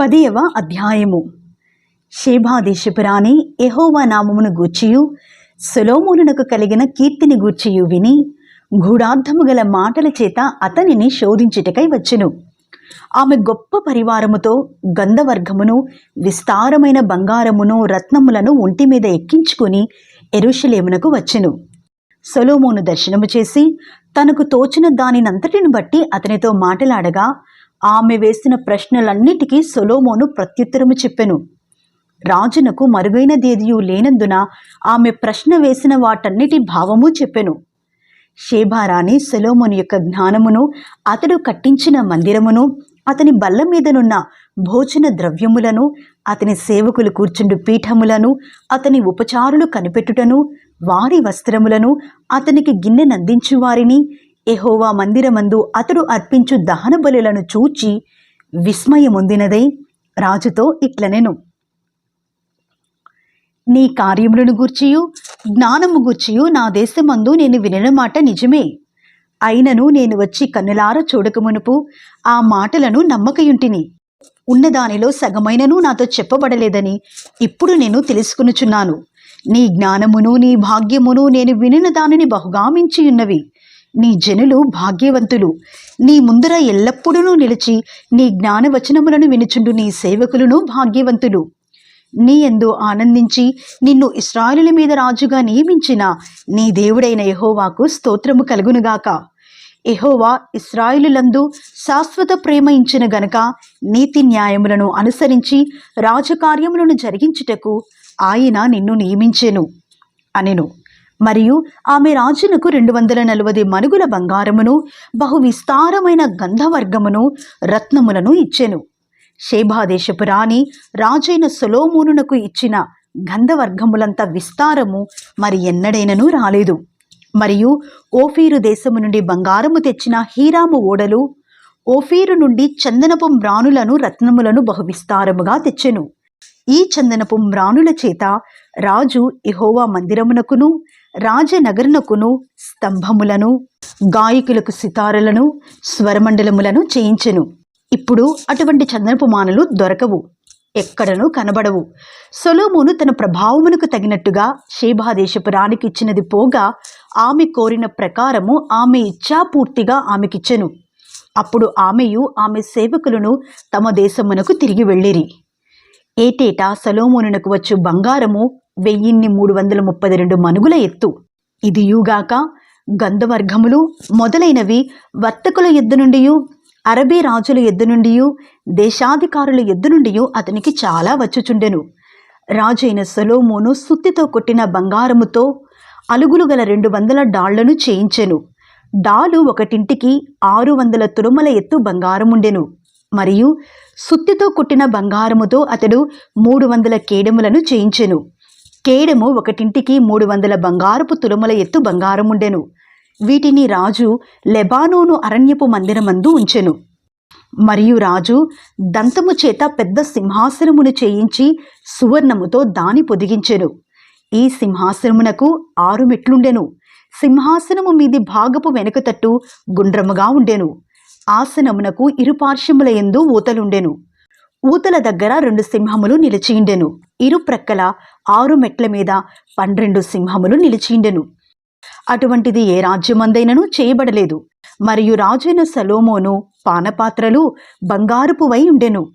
పదియవ అధ్యాయము. శేభాదేశపురాణి ఎహోవా నామమును గూర్చియు సులోమునకు కలిగిన కీర్తిని గూర్చియు విని గూఢార్థము గల మాటల చేత అతనిని శోధించుటకై వచ్చును. ఆమె గొప్ప పరివారముతో గంధవర్గమును విస్తారమైన బంగారమును రత్నములను ఒంటి మీద ఎక్కించుకుని ఎరుషలేమునకు వచ్చును. సొలోమోను దర్శనము చేసి తనకు తోచిన దానినంతటిని బట్టి అతనితో మాటలాడగా ఆమె వేసిన ప్రశ్నలన్నిటికీ సొలోమోను ప్రత్యుత్తరము చెప్పెను. రాజునకు మరుగైనదేదియు లేనందున ఆమె ప్రశ్న వేసిన వాటన్నిటి భావము చెప్పెను. షేభారాణి సొలోమోను యొక్క జ్ఞానమును అతడు కట్టించిన మందిరమును అతని బల్ల మీదనున్న భోజన ద్రవ్యములను అతని సేవకులు కూర్చుండు పీఠములను అతని ఉపచారులు కనిపెట్టుటను వారి వస్త్రములను అతనికి గిన్నెనందించు వారిని ఎహోవా మందిరమందు అతడు అర్పించు దహన బలులను చూచి విస్మయముందినదై రాజుతో ఇట్లనెను. నీ కార్యములను గూర్చియు జ్ఞానము గూర్చియు నా దేశమందు నేను వినిన మాట నిజమే. అయినను నేను వచ్చి కన్నులార చూడకమునుపు ఆ మాటలను నమ్మకయుంటిని. ఉన్నదానిలో సగమైనను నాతో చెప్పబడలేదని ఇప్పుడు నేను తెలుసుకునుచున్నాను. నీ జ్ఞానమును నీ భాగ్యమును నేను వినిన దానిని బహుగామించియున్నవి. ఉన్నవి నీ జనులు భాగ్యవంతులు. నీ ముందర ఎల్లప్పుడూ నిలిచి నీ జ్ఞానవచనములను వినుచుండు నీ సేవకులను భాగ్యవంతులు. నీ ఎందు ఆనందించి నిన్ను ఇస్రాయలుల మీద రాజుగా నియమించిన నీ దేవుడైన యహోవాకు స్తోత్రము కలుగునుగాక. ఎహోవా ఇస్రాయిలులందు శాశ్వత ప్రేమ ఇచ్చిన గనక నీతి న్యాయములను అనుసరించి రాజకార్యములను జరిగించుటకు ఆయన నిన్ను నియమించెను. అనెను. మరియు ఆమె రాజునకు రెండు వందల నలభై మనుగుల బంగారమును బహు విస్తారమైన గంధవర్గమును రత్నములను ఇచ్చెను. శేభాదేశపు రాణి రాజైన సొలోమోనునకు ఇచ్చిన గంధవర్గములంత విస్తారము మరి ఎన్నడైనను రాలేదు. మరియు ఓఫీరు దేశము నుండి బంగారము తెచ్చిన హీరాము ఓడలు ఓఫీరు నుండి చందనపు మ్రాణులను రత్నములను బహువిస్తారముగా తెచ్చెను. ఈ చందనపు మ్రాణుల చేత రాజు ఇహోవా మందిరమునకును రాజనగరునకును స్తంభములను గాయకులకు సితారలను స్వరమండలములను చేయించెను. ఇప్పుడు అటువంటి చందనపు మానలు దొరకవు ఎక్కడనూ కనబడవు. సొలోమోను తన ప్రభావమునకు తగినట్టుగా శేభాదేశపు రాణికి ఇచ్చినది పోగా ఆమె కోరిన ప్రకారము ఆమె ఇచ్చాపూర్తిగా ఆమెకిచ్చెను. అప్పుడు ఆమెయు ఆమె సేవకులను తమ దేశమునకు తిరిగి వెళ్ళిరి. ఏటేటా సలోమోనునకు వచ్చు బంగారము వెయ్యిన్ని మూడు వందల ముప్పై రెండు మనుగుల ఎత్తు. ఇది యూగాక గంధవర్గములు మొదలైనవి వర్తకుల ఎద్దు నుండి అరబీ రాజుల ఎద్దు నుండి దేశాధికారుల ఎద్దు నుండి అతనికి చాలా వచ్చుచుండెను. రాజైన సొలోమోను సుత్తితో కొట్టిన బంగారముతో అలుగులు గల రెండు వందల డాళ్ళను చేయించెను. డాలు ఒకటింటికి ఆరు వందల తురుమల ఎత్తు బంగారముండెను. మరియు సుత్తితో కుట్టిన బంగారముతో అతడు మూడు వందల కేడములను చేయించెను. కేడము ఒకటింటికి మూడు వందల బంగారపు తులముల ఎత్తు బంగారముండెను. వీటిని రాజు లెబానోను అరణ్యపు మందిరమందు ఉంచెను. మరియు రాజు దంతము చేత పెద్ద సింహాసనమును చేయించి సువర్ణముతో దాని పొదిగించెను. ఈ సింహాసనమునకు ఆరు మెట్లుండెను. సింహాసనము మీది భాగపు వెనుక తట్టు గుండ్రముగా ఉండెను. ఆసనమునకు ఇరుపార్శ్వముల యందు ఊతలుండెను. ఊతల దగ్గర రెండు సింహములు నిలిచిండెను ఇరు ప్రక్కల ఆరు మెట్ల మీద పన్నెండు సింహములు నిలిచిండెను అటువంటిది ఏ రాజ్యమందైనను చేయబడలేదు. మరియు రాజైన సలోమోను పానపాత్రలు బంగారుపువై ఉండెను.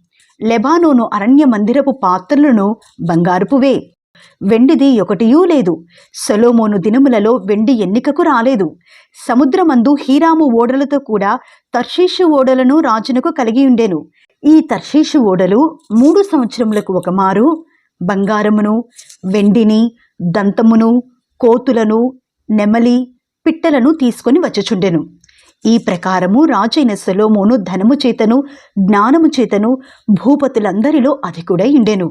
లెబానోను అరణ్య మందిరపు పాత్రలను బంగారుపువే. వెండిది ఒకటియూ లేదు. సొలోమోను దినములలో వెండి ఎన్నికకు రాలేదు. సముద్రమందు హీరాము ఓడలతో కూడా తర్షీషు ఓడలను రాజునకు కలిగి ఉండెను. ఈ తర్షీషు ఓడలు మూడు సంవత్సరములకు ఒకమారు బంగారమును వెండిని దంతమును కోతులను నెమలి పిట్టలను తీసుకొని వచ్చుచుండెను. ఈ ప్రకారము రాజైన సొలోమోను ధనము చేతను జ్ఞానము చేతను భూపతులందరిలో అధికుడై ఉండెను.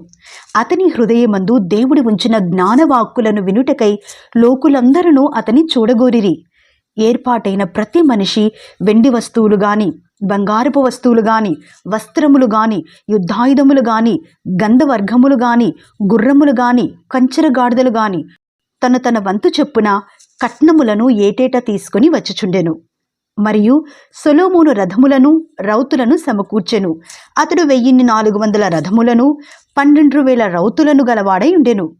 అతని హృదయమందు దేవుడి ఉంచిన జ్ఞానవాక్కులను వినుటకై లోకులందరూ అతని చూడగోరిరి. ఏర్పాటైన ప్రతి మనిషి వెండి వస్తువులు గాని బంగారపు వస్తువులు గాని వస్త్రములు గాని యుద్ధాయుధములు గాని గంధవర్గములు గాని గుర్రములు గాని కంచెరగాడిదలు గాని తను తన వంతు చెప్పున కట్నములను ఏటేటా తీసుకుని వచ్చుచుండెను. మరియు సొలోమోను రథములను రౌతులను సమకూర్చెను. అతడు వెయ్యిన్ని నాలుగు వందల రథములను పన్నెండు వేల రౌతులను గలవాడై ఉండెను.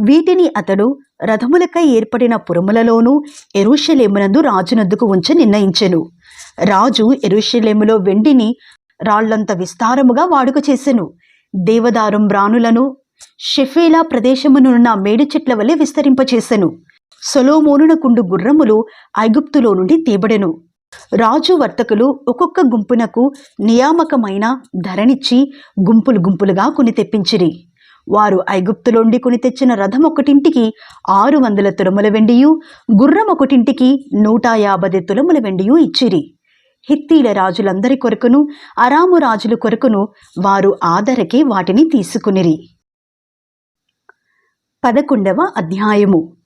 వీటిని అతడు రథములకై ఏర్పడిన పురములలోనూ ఎరుషలేమునందు రాజునద్దుకు ఉంచ నిర్ణయించెను. రాజు ఎరుషలేములో వెండిని రాళ్ళంత విస్తారముగా వాడుక చేసెను. దేవదారం బ్రానులను షెఫేలా ప్రదేశమునున్న మేడి చెట్ల వలె విస్తరింపచేసెను. సొలోమోనునకుండు గుర్రములు ఐగుప్తులో నుండి తీబడెను. రాజు వర్తకులు ఒక్కొక్క గుంపునకు నియామకమైన ధరనిచ్చి గుంపులు గుంపులుగా కొని తెప్పించిరి. వారు ఐగుప్తులోండి కొని తెచ్చిన రథం ఒకటింటికి ఆరు వందల తులముల వెండియు గుర్రం ఒకటింటికి నూట యాభై తులముల వెండియు ఇచ్చిరి. హిత్తీల రాజులందరి కొరకును అరాము రాజుల కొరకును వారు ఆదరకే వాటిని తీసుకునిరి. పదకొండవ అధ్యాయము.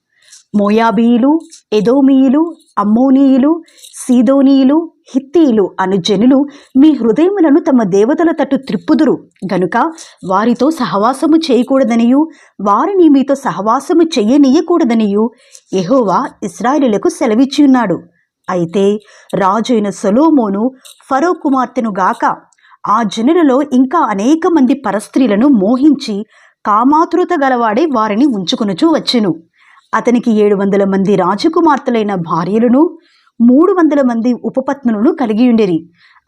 మోయాబీయులు ఎదోమీయులు అమ్మోనీయులు సీదోనీయులు హిత్తీయులు అను జనులు మీ హృదయములను తమ దేవతల తట్టు త్రిప్పుదురు. గనుక వారితో సహవాసము చేయకూడదనియు వారిని మీతో సహవాసము చెయ్యనీయకూడదనియు ఎహోవా ఇస్రాయిలులకు సెలవిచ్చి ఉన్నాడు. అయితే రాజైన సొలోమోను ఫరో కుమార్తెను గాక ఆ జనులలో ఇంకా అనేక మంది పరస్త్రీలను మోహించి కామాతృత గలవాడే వారిని ఉంచుకొనుచూ వచ్చెను. అతనికి ఏడు వందల మంది రాజకుమార్తెలైన భార్యలను మూడు వందల మంది ఉపపత్నులను కలిగి ఉండేరి.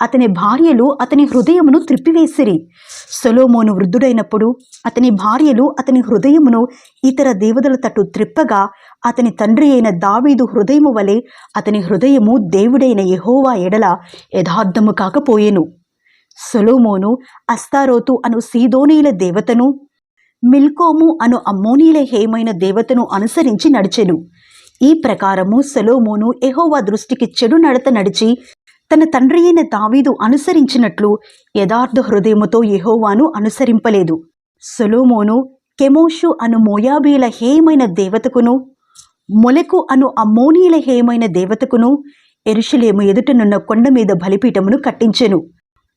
అతని భార్యలు అతని హృదయమును త్రిప్పివేసిరి. సొలోమోను వృద్ధుడైనప్పుడు అతని భార్యలు అతని హృదయమును ఇతర దేవతల తట్టు త్రిప్పగా అతని తండ్రి అయిన దావీదు హృదయము వలె అతని హృదయము దేవుడైన యహోవా ఎడల యథార్థము కాకపోయెను. సొలోమోను అస్తారోతు అను సీదోనీల దేవతను మిల్కోము అను అమ్మోనీల హేమైన దేవతను అనుసరించి నడిచెను. ఈ ప్రకారము సెలోమోను ఎహోవా దృష్టికి చెడు నడత నడిచి తన తండ్రి అయిన దావీదు అనుసరించినట్లు యథార్థ హృదయముతో యహోవాను అనుసరింపలేదు. సొలోమోను కెమోషు అను మోయాబీల హేయమైన దేవతకును మొలకు అను అమ్మోనీల హేయమైన దేవతకును ఎరుషలేము ఎదుటనున్న కొండ మీద బలిపీఠమును కట్టించెను.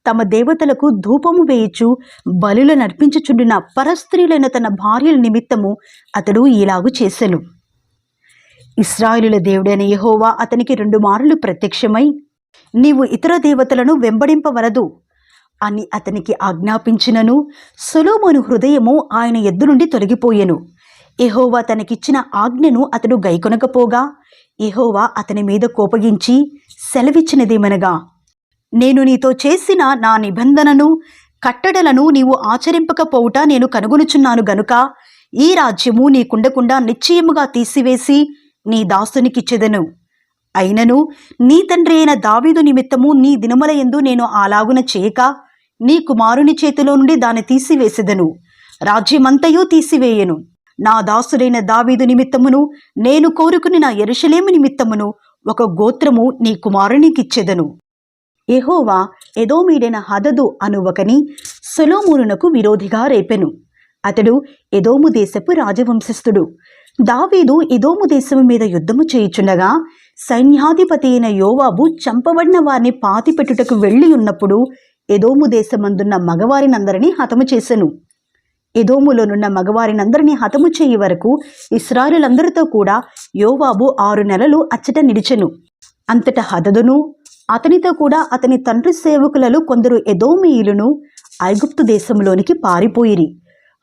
తమ దేవతలకు ధూపము వేయచ్చు బలుల నర్పించుచుండిన పరస్త్రీలైన తన భార్యల నిమిత్తము అతడు ఇలాగు చేసెను. ఇస్రాయిలుల దేవుడైన యెహోవా అతనికి రెండు మారులు ప్రత్యక్షమై నీవు ఇతర దేవతలను వెంబడింపవలదు అని అతనికి ఆజ్ఞాపించినను. సొలోమోను హృదయము ఆయన ఎద్దు నుండి తొలగిపోయెను. ఎహోవా తనకిచ్చిన ఆజ్ఞను అతడు గైకొనకపోగా ఎహోవా అతని మీద కోపగించి సెలవిచ్చినదేమనగా నేను నీతో చేసిన నా నిబంధనను కట్టడలను నీవు ఆచరింపకపోవుట నేను కనుగొనుచున్నాను గనుక ఈ రాజ్యము నీకుండకుండా నిశ్చయముగా తీసివేసి నీ దాసునికిచ్చెదను. అయినను నీ తండ్రి అయిన దావీదు నిమిత్తము నీ దినముల యందు నేను అలాగున చేయక నీ కుమారుని చేతిలో నుండి దాన్ని తీసివేసెదను. రాజ్యమంతయో తీసివేయను. నా దాసుడైన దావీదు నిమిత్తమును నేను కోరుకుని నా ఎరుషలేము నిమిత్తమును ఒక గోత్రము నీ కుమారునికిచ్చెదను. ఎహోవా ఎదోమీడైన హదదు అను ఒకని సొలోమోనునకు విరోధిగా రేపెను. అతడు ఎదోము దేశపు రాజవంశస్థుడు. దావీదు ఎదోము దేశము మీద యుద్ధము చేయుచుండగా సైన్యాధిపతి అయిన యోవాబు చంపబడిన వారిని పాతిపెట్టుటకు వెళ్ళి ఉన్నప్పుడు ఎదోము దేశమందున్న మగవారినందరినీ హతము చేసెను. ఎదోములోనున్న మగవారినందరినీ హతము చేయి వరకు ఇస్రాయలులందరితో కూడా యోవాబు ఆరు నెలలు అచ్చట నిలిచెను. అంతట హదదును అతనితో కూడా అతని తండ్రి సేవకులలో కొందరు ఎదోమీయులను ఐగుప్తు దేశంలోనికి పారిపోయిరి.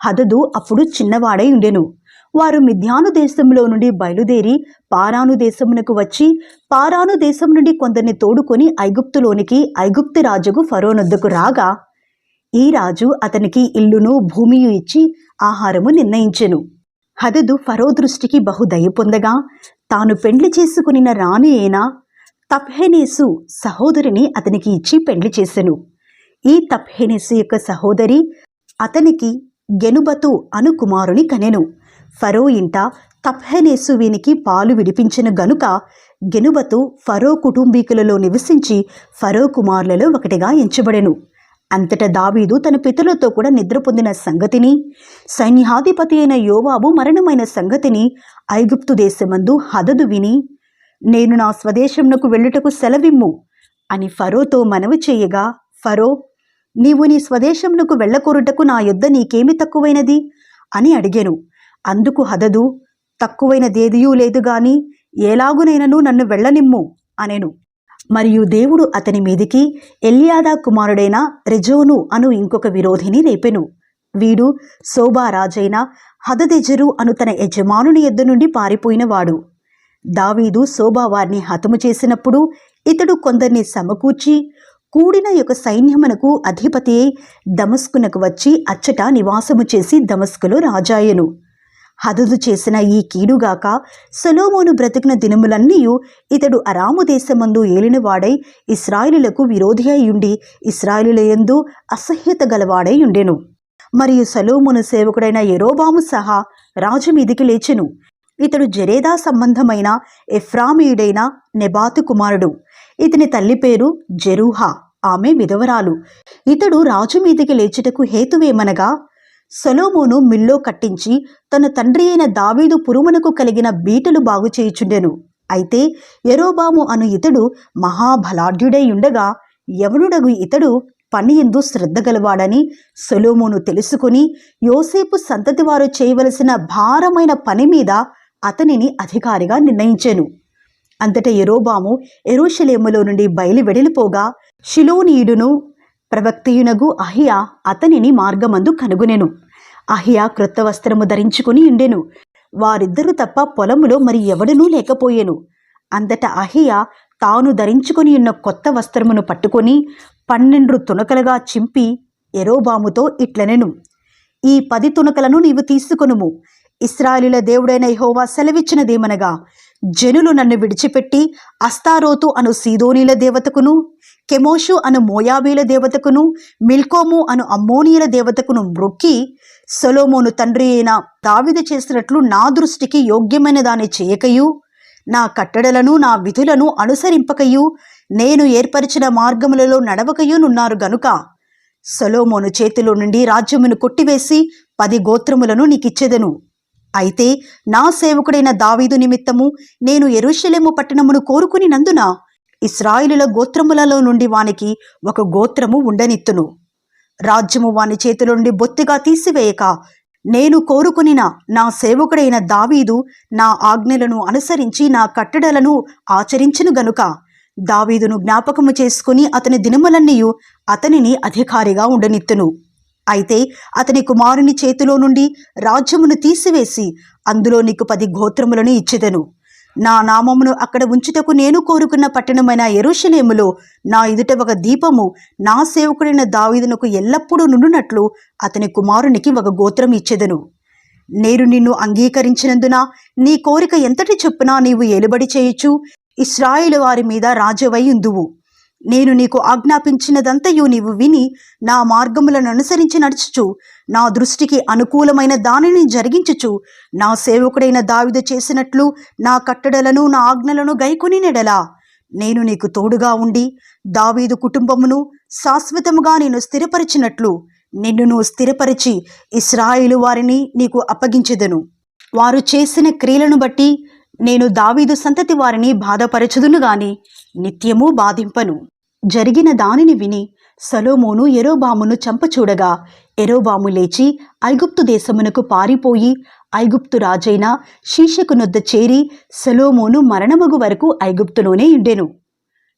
హదదు అప్పుడు చిన్నవాడై ఉండెను. వారు మిథ్యాను దేశంలో నుండి బయలుదేరి పారాను దేశమునకు వచ్చి పారాను దేశం నుండి కొందరిని తోడుకొని ఐగుప్తులోనికి ఐగుప్తు రాజుకు ఫరోనొద్దకు రాగా ఈ రాజు అతనికి ఇల్లును భూమియు ఇచ్చి ఆహారము నిర్ణయించెను. హదదు ఫరో దృష్టికి బహు దయ పొందగా తాను పెండ్లి చేసుకునిన రాణి అయిన తప్హెనేసు సహోదరిని అతనికి ఇచ్చి పెండ్లి చేసెను. ఈ తప్హెనేసు యొక్క సహోదరి అతనికి గెనుబతు అను కుమారుని కనెను. ఫరో ఇంట తప్హెనేసు వీనికి పాలు విడిపించిన గనుక గెనుబతు ఫరో కుటుంబీకులలో నివసించి ఫరో కుమారులలో ఒకటిగా ఎంచబడెను. అంతట దావీదు తన పితరులతో కూడా నిద్ర పొందిన సంగతిని సైన్యాధిపతి అయిన యోవాబు మరణమైన సంగతిని ఐగుప్తు దేశమందు హదదు విని నేను నా స్వదేశంనకు వెళ్ళుటకు సెలవిమ్ము అని ఫరోతో మనవి చేయగా ఫరో నీవు నీ స్వదేశంనకు వెళ్ళకూరుటకు నా యుద్ధ నీకేమి తక్కువైనది? అని అడిగాను. అందుకు హదదు తక్కువైనదేదియూ లేదు గాని ఎలాగునైనను నన్ను వెళ్ళనిమ్ము అనెను. మరియు దేవుడు అతని మీదికి ఎల్యాదా కుమారుడైన రెజోను అను ఇంకొక విరోధిని రేపెను. వీడు శోభారాజైన హదదెజరు అను తన యజమానుని ఎద్దు నుండి పారిపోయినవాడు. దావీదు శోభా వారిని హతము చేసినప్పుడు ఇతడు కొందరిని సమకూర్చి కూడిన యొక్క సైన్యమునకు అధిపతి అయి దమస్కునకు వచ్చి అచ్చట నివాసము చేసి దమస్కులో రాజాయెను. హదదు చేసిన ఈ కీడుగాక సొలోమోను బ్రతికిన దినములన్నీ ఇతడు అరాము దేశమందు ఏలినవాడై ఇస్రాయిలులకు విరోధి అయ్యుండి ఇస్రాయిలుల యందు అసహ్యత గలవాడై ఉండెను. మరియు సలోమును సేవకుడైన ఎరోబాము సహా రాజు మీదికి లేచెను. ఇతడు జరేదా సంబంధమైన ఎఫ్రామీయుడైన నెబాతు కుమారుడు. ఇతని తల్లి పేరు జెరూహా. ఆమె విధవరాలు. ఇతడు రాజు మీదికి లేచుటకు హేతువేమనగా సొలోమోను మిల్లో కట్టించి తన తండ్రి అయిన దావీదు పురుమునకు కలిగిన బీటలు బాగు చేయుచుండెను. అయితే ఎరోబాము అను ఇతడు మహాబలాఢ్యుడై ఉండగా యవనుడగు ఇతడు పని ఎందు శ్రద్ధ గలవాడని సొలోమోను తెలుసుకుని యోసేపు సంతతి వారు చేయవలసిన భారమైన పని మీద అతనిని అధికారిగా నిర్ణయించెను. అంతట ఎరోబాము ఎరోషలేములో నుండి బయలు వెడలిపోగా షిలోనీయుడును ప్రవక్తియునగు అహియా అతనిని మార్గమందు కనుగొనెను. అహియా క్రొత్త వస్త్రము ధరించుకుని ఉండెను. వారిద్దరూ తప్ప పొలములో మరి ఎవడనూ లేకపోయెను. అంతట అహియా తాను ధరించుకొని ఉన్న కొత్త వస్త్రమును పట్టుకొని పన్నెండు తునకలుగా చింపి ఎరోబాముతో ఇట్లనెను. ఈ పది తునకలను నీవు తీసుకొనుము. ఇస్రాయలుల దేవుడైన యహోవా సెలవిచ్చినదేమనగా జనులు నన్ను విడిచిపెట్టి అస్తారోతు అను సీదోనీల దేవతకును కెమోషు అను మోయాబీల దేవతకును మిల్కోము అను అమ్మోనియల దేవతకును మ్రొక్కి సొలోమోను తండ్రి అయిన దావిద చేసినట్లు నా దృష్టికి యోగ్యమైన దాన్ని చేయకయు. నా కట్టడలను నా విధులను అనుసరింపకయు. నేను ఏర్పరిచిన మార్గములలో నడవకయునున్నారు గనుక సొలోమోను చేతిలో నుండి రాజ్యమును కొట్టివేసి పది గోత్రములను నీకిచ్చెదను. అయితే నా సేవకుడైన దావీదు నిమిత్తము నేను ఎరుషలేము పట్టణమును కోరుకుని నందున ఇస్రాయిలుల గోత్రములలో నుండి వానికి ఒక గోత్రము ఉండనిత్తును. రాజ్యము వాని చేతిలోండి బొత్తిగా తీసివేయక నేను కోరుకునిన నా సేవకుడైన దావీదు నా ఆజ్ఞలను అనుసరించి నా కట్టడలను ఆచరించును గనుక. దావీదును జ్ఞాపకము చేసుకుని అతని దినములన్నీయు అతనిని అధికారిగా ఉండనిత్తును. అయితే అతని కుమారుని చేతిలో నుండి రాజ్యమును తీసివేసి అందులో నీకు పది గోత్రములను ఇచ్చెదను. నా నామమును అక్కడ ఉంచుటకు నేను కోరుకున్న పట్టణమైన ఎరుషలేములో నా ఎదుట ఒక దీపము నా సేవకుడైన దావీదునకు ఎల్లప్పుడూ నుండునట్లు అతని కుమారునికి ఒక గోత్రం ఇచ్చెదను. నేను నిన్ను అంగీకరించినందున నీ కోరిక ఎంతటి చొప్పున నీవు ఏలుబడి చేయొచ్చు ఇస్రాయిలు వారి మీద రాజవై ఉందువు. నేను నీకు ఆజ్ఞాపించినదంతయు నీవు విని నా మార్గములను అనుసరించి నడుచుచు. నా దృష్టికి అనుకూలమైన దానిని జరిగించుచు. నా సేవకుడైన దావిద చేసినట్లు నా కట్టడలను నా ఆజ్ఞలను గైకొని నెడలా. నేను నీకు తోడుగా ఉండి దావీదు కుటుంబమును శాశ్వతముగా నేను స్థిరపరిచినట్లు నిన్నును స్థిరపరిచి ఇస్రాయిలు వారిని నీకు అప్పగించెదను. వారు చేసిన క్రియలను బట్టి నేను దావీదు సంతతి వారిని బాధపరచుదును గాని నిత్యము బాధింపను. జరిగిన దానిని విని సలోమోను ఎరోబామును చంపచూడగా ఎరోబాము లేచి ఐగుప్తు దేశమునకు పారిపోయి ఐగుప్తు రాజైన శీషకునొద్ద చేరి సలోమోను మరణమగు వరకు ఐగుప్తులోనే ఉండెను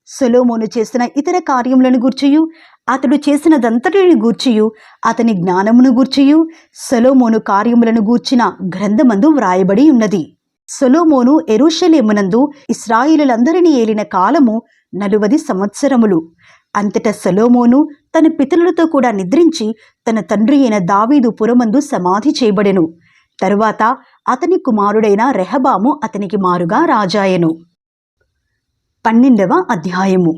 సొలోమోను చేసిన ఇతర కార్యములను గూర్చియు అతడు చేసినదంతటిని గూర్చియు అతని జ్ఞానమును గూర్చియు సొలోమోను కార్యములను గూర్చిన గ్రంథమందు వ్రాయబడి ఉన్నది. సొలోమోను ఎరుషలేమునందు ఇస్రాయిలులందరినీ ఏలిన కాలము నలువది సంవత్సరములు. అంతటా సొలోమోను తన పితరులతో కూడా నిద్రించి తన తండ్రి అయిన దావీదు పురమందు సమాధి చేయబడెను. తరువాత అతని కుమారుడైన రెహబాము అతనికి మారుగా రాజాయెను. పన్నెండవ అధ్యాయము.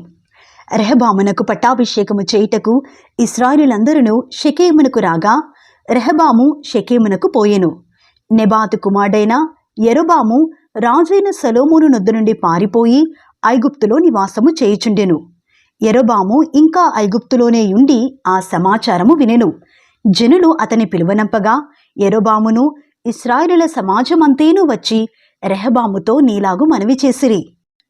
రెహబామునకు పట్టాభిషేకము చేయుటకు ఇస్రాయిలులందరూ షకేమునకు రాగా రెహబాము షకేమునకు పోయెను. నెబాతు కుమారుడైన ఎరుబాము రాజైన సలోమోను నొద్దు నుండి పారిపోయి ఐగుప్తులో నివాసము చేయుచుండెను. ఎరబాము ఇంకా ఐగుప్తులోనే ఉండి ఆ సమాచారము వినెను. జనులు అతని పిలువనంపగా ఎరబామును ఇస్రాయేలుల సమాజమంతేనూ వచ్చి రెహబాముతో నీలాగు మనవి చేసిరి.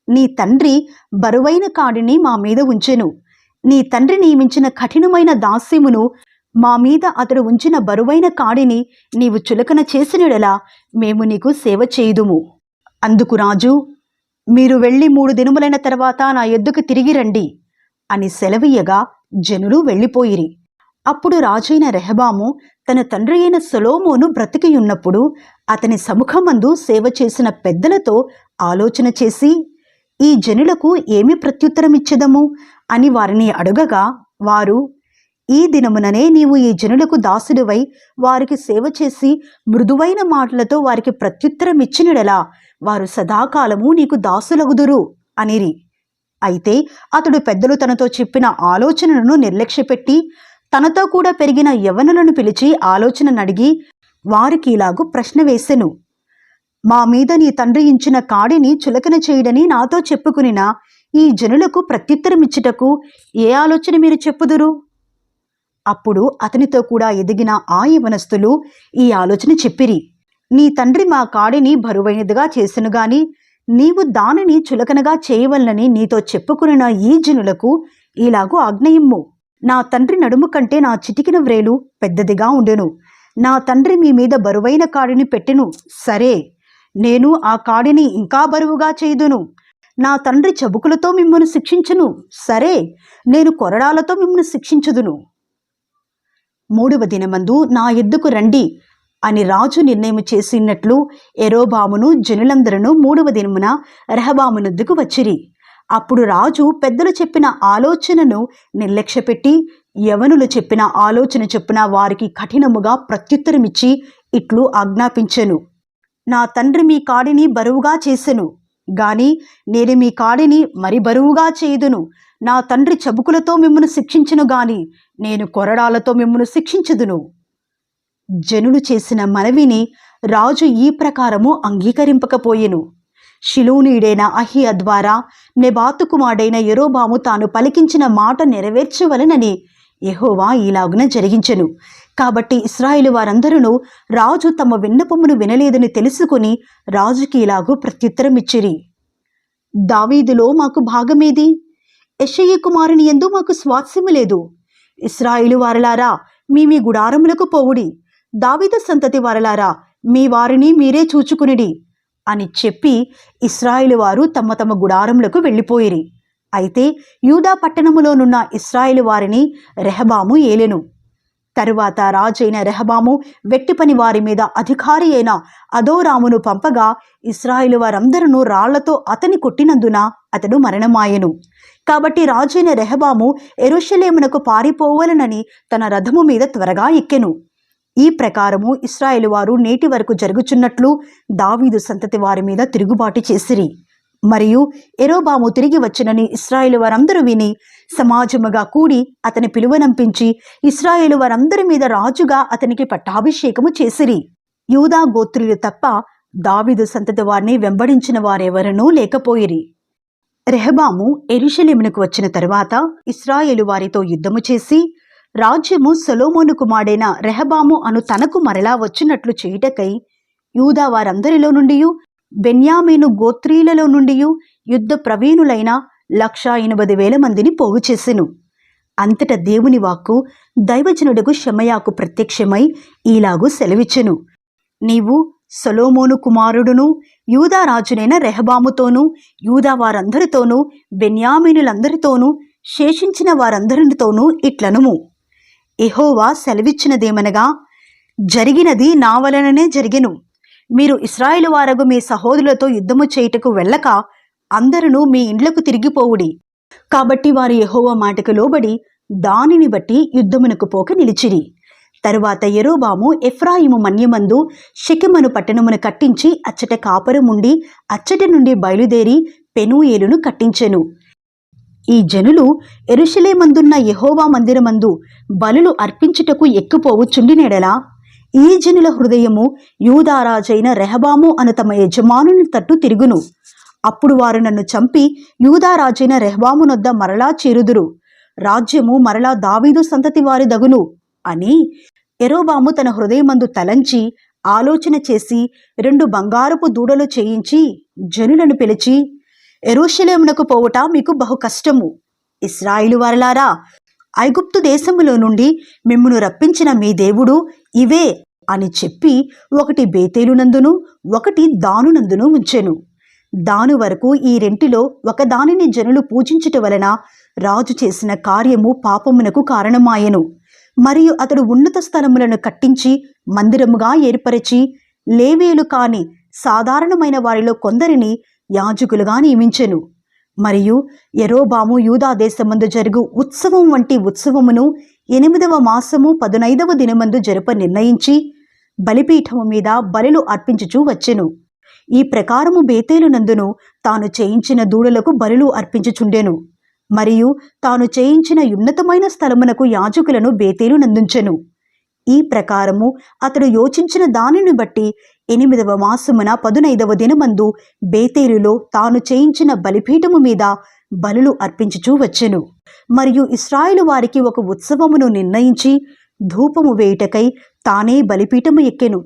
నీ తండ్రి బరువైన కాడిని మా మీద ఉంచెను. నీ తండ్రి నియమించిన కఠినమైన దాస్యమును మా మీద అతడు ఉంచిన బరువైన కాడిని నీవు చులకన చేసినడలా మేము నీకు సేవ చేయుదుము. అందుకు రాజు మీరు వెళ్ళి మూడు దినములైన తర్వాత నా ఎద్దుకు తిరిగి రండి అని సెలవీయగా జనులు వెళ్ళిపోయిరి. అప్పుడు రాజైన రెహబాము తన తండ్రి అయిన సొలోమోను బ్రతికియున్నప్పుడు అతని సముఖమందు సేవ చేసిన పెద్దలతో ఆలోచన చేసి ఈ జనులకు ఏమి ప్రత్యుత్తరమిచ్చెదము అని వారిని అడుగగా వారు ఈ దినముననే నీవు ఈ జనులకు దాసుడివై వారికి సేవ చేసి మృదువైన మాటలతో వారికి ప్రత్యుత్తరం ఇచ్చినడలా వారు సదాకాలము నీకు దాసులగుదురు అనిరి. అయితే అతడు పెద్దలు తనతో చెప్పిన ఆలోచనలను నిర్లక్ష్యపెట్టి తనతో కూడా పెరిగిన యవనులను పిలిచి ఆలోచనను అడిగి వారికి ఇలాగూ ప్రశ్న వేసెను. మా మీద నీ తండ్రి ఇచ్చిన కాడిని చులకన చేయడని నాతో చెప్పుకునినా ఈ జనులకు ప్రత్యుత్తరమిచ్చుటకు ఏ ఆలోచన మీరు చెప్పుదురు? అప్పుడు అతనితో కూడా ఎదిగిన ఆ యవనస్తులు ఈ ఆలోచన చెప్పిరి. నీ తండ్రి మా కాడిని బరువైనదిగా చేసెను గాని నీవు దానిని చులకనగా చేయవలనని నీతో చెప్పుకున్న ఈ జనులకు ఇలాగూ ఆజ్ఞయిమ్ము. నా తండ్రి నడుము కంటే నా చిటికిన వ్రేలు పెద్దదిగా ఉండెను. నా తండ్రి మీ మీద బరువైన కాడిని పెట్టెను. సరే నేను ఆ కాడిని ఇంకా బరువుగా చేయుదును. నా తండ్రి చబుకులతో మిమ్మల్ని శిక్షించును. సరే నేను కొరడాలతో మిమ్మల్ని శిక్షించుదును. మూడవ దినమందు నా ఎద్దుకు రండి అని రాజు నిర్ణయం చేసినట్లు ఎరోబామును జనులందరూ మూడవ దినమున రెహబామునొద్దుకు వచ్చిరి. అప్పుడు రాజు పెద్దలు చెప్పిన ఆలోచనను నిర్లక్ష్యపెట్టి యవనులు చెప్పిన ఆలోచన చెప్పిన వారికి కఠినముగా ప్రత్యుత్తరమిచ్చి ఇట్లు ఆజ్ఞాపించెను. నా తండ్రి మీ కాడిని బరువుగా చేసెను గాని నేను మీ కాడిని మరి బరువుగా చేయుదును. నా తండ్రి చబుకులతో మిమ్మను శిక్షించను గాని నేను కొరడాలతో మిమ్మను శిక్షించుదును. జనులు చేసిన మనవిని రాజు ఈ ప్రకారము అంగీకరింపకపోయెను. శిలోనీయుడైన అహియ ద్వారా నెబాతు కుమారుడైన ఎరోబాము తాను పలికించిన మాట నెరవేర్చవలనని యెహోవా ఈలాగున జరిగించెను. కాబట్టి ఇస్రాయిలు వారందరూ రాజు తమ విన్నపమును వినలేదని తెలుసుకుని రాజుకి ఇలాగూ ప్రత్యుత్తరం ఇచ్చిరి దావీదులో మాకు భాగమేది? యెషయి కుమారుని ఎందు మాకు స్వాస్యము లేదు. ఇస్రాయిలు వారలారా మీ మీ గుడారములకు పోవుడి. దావిద సంతతి వారలారా మీ వారిని మీరే చూచుకునిడి అని చెప్పి ఇస్రాయిలు వారు తమ తమ గుడారములకు వెళ్ళిపోయిరి. అయితే యూదా పట్టణములోనున్న ఇస్రాయిలు వారిని రెహబాము ఏలెను. తరువాత రాజైన రెహబాము వెట్టి పని వారి మీద అధికారి అయిన అదోరామును పంపగా ఇస్రాయిలు వారందరూ రాళ్ళతో అతని కొట్టినందున అతడు మరణమాయెను. కాబట్టి రాజైన రెహబాము ఎరుషలేమునకు పారిపోవలనని తన రథము మీద త్వరగా ఎక్కెను. ఈ ప్రకారము ఇస్రాయేలు వారు నేటి వరకు జరుగుచున్నట్లు దావీదు సంతతి వారి మీద తిరుగుబాటు చేసిరి. మరియు ఎరోబాము తిరిగి వచ్చినని ఇస్రాయేలు వారందరూ విని సమాజముగా కూడి అతని పిలువనంపించి ఇస్రాయేలు వారందరి మీద రాజుగా అతనికి పట్టాభిషేకము చేసిరి. యూదా గోత్రులు తప్ప దావిదు సంతతి వారిని వెంబడించిన వారెవరనూ లేకపోయిరి. రెహబాము ఎరుషలేమునకు వచ్చిన తరువాత ఇస్రాయేలు వారితో యుద్ధము చేసి రాజ్యము సొలోమోను కుమారుడైన రెహబాము అను తనకు మరలా వచ్చినట్లు చేయుటకై యూదా వారందరిలో నుండి బెన్యామీను గోత్రీలలో నుండి యుద్ధ ప్రవీణులైన లక్ష ఎనభై వేల మందిని పోగు చేసెను. అంతట దేవుని వాక్కు దైవజనుడకు షమయాకు ప్రత్యక్షమై ఈలాగు సెలవిచ్చెను. నీవు సొలోమోను కుమారుడును యూదా రాజునైన రెహబాముతోనూ యూదా వారందరితోనూ బెన్యామీనులందరితోనూ శేషించిన వారందరితోనూ ఇట్లనుము. ఎహోవా సెలవిచ్చినదేమనగా జరిగినది నా వలననే జరిగెను. మీరు ఇస్రాయేలు వారగు మీ సహోదరులతో యుద్ధము చేయుటకు వెళ్ళక అందరూ మీ ఇండ్లకు తిరిగిపోవుడి. కాబట్టి వారు యెహోవా మాటకు లోబడి దానిని బట్టి యుద్ధమునకు పోక నిలిచిరి. తరువాత ఎరోబాము ఎఫ్రాయిము మన్యమందు షెకెమను పట్టణమును కట్టించి అచ్చట కాపురం ఉండి అచ్చట నుండి బయలుదేరి పెనూయేలును కట్టించెను. ఈ జనులు ఎరుషలేమందున్న యహోవా మందిరమందు బలులు అర్పించుటకు ఎక్కుపోవుచుండినెడలా ఈ జనుల హృదయము యూదారాజైన రెహబాము అను తమ యజమానుని తట్టు తిరుగును. అప్పుడు వారు నన్ను చంపి యూదారాజైన రెహ్వామునొద్ద మరలా చేరుదురు. రాజ్యము మరలా దావీదు సంతతి వారి దగును అని ఎరోబాము తన హృదయమందు తలంచి ఆలోచన చేసి రెండు బంగారపు దూడలు చేయించి జనులను పిలిచి ఎరుషలేమునకు పోవుట మీకు బహు కష్టము. ఇస్రాయిలు వారలారా ఐగుప్తు దేశములో నుండి మిమ్మును రప్పించిన మీ దేవుడు ఇవే అని చెప్పి ఒకటి బేతేలునందును ఒకటి దానునందును ఉంచెను దాని వరకు ఈ రెంటిలో ఒకదానిని జనులు పూజించుట వలన రాజు చేసిన కార్యము పాపమునకు కారణమాయెను. మరియు అతడు ఉన్నత స్థలములను కట్టించి మందిరముగా ఏర్పరిచి లేవేలు కాని సాధారణమైన వారిలో కొందరిని యాజకులుగా నియమించెను. మరియు ఎరోబాము యూదా దేశమందు జరుగు ఉత్సవం వంటి ఉత్సవమును ఎనిమిదవ మాసము పదునైదవ దినమందు జరుప నిర్ణయించి బలిపీఠము మీద బలులు అర్పించుచూ వచ్చెను. ఈ ప్రకారము బేతేలు నందును తాను చేయించిన దూడలకు బలులు అర్పించుచుండెను. మరియు తాను చేయించిన ఉన్నతమైన స్థలమునకు యాజకులను బేతేలు నందుంచెను. ఈ ప్రకారము అతడు యోచించిన దానిని బట్టి ఎనిమిదవ మాసమున పదునైదవ దినమందు బేతేలులో తాను చేయించిన బలిపీఠము మీద బలులు అర్పించుచూ వచ్చెను. మరియు ఇస్రాయిలు వారికి ఒక ఉత్సవమును నిర్ణయించి ధూపము వేయుటకై తానే బలిపీఠము ఎక్కెను.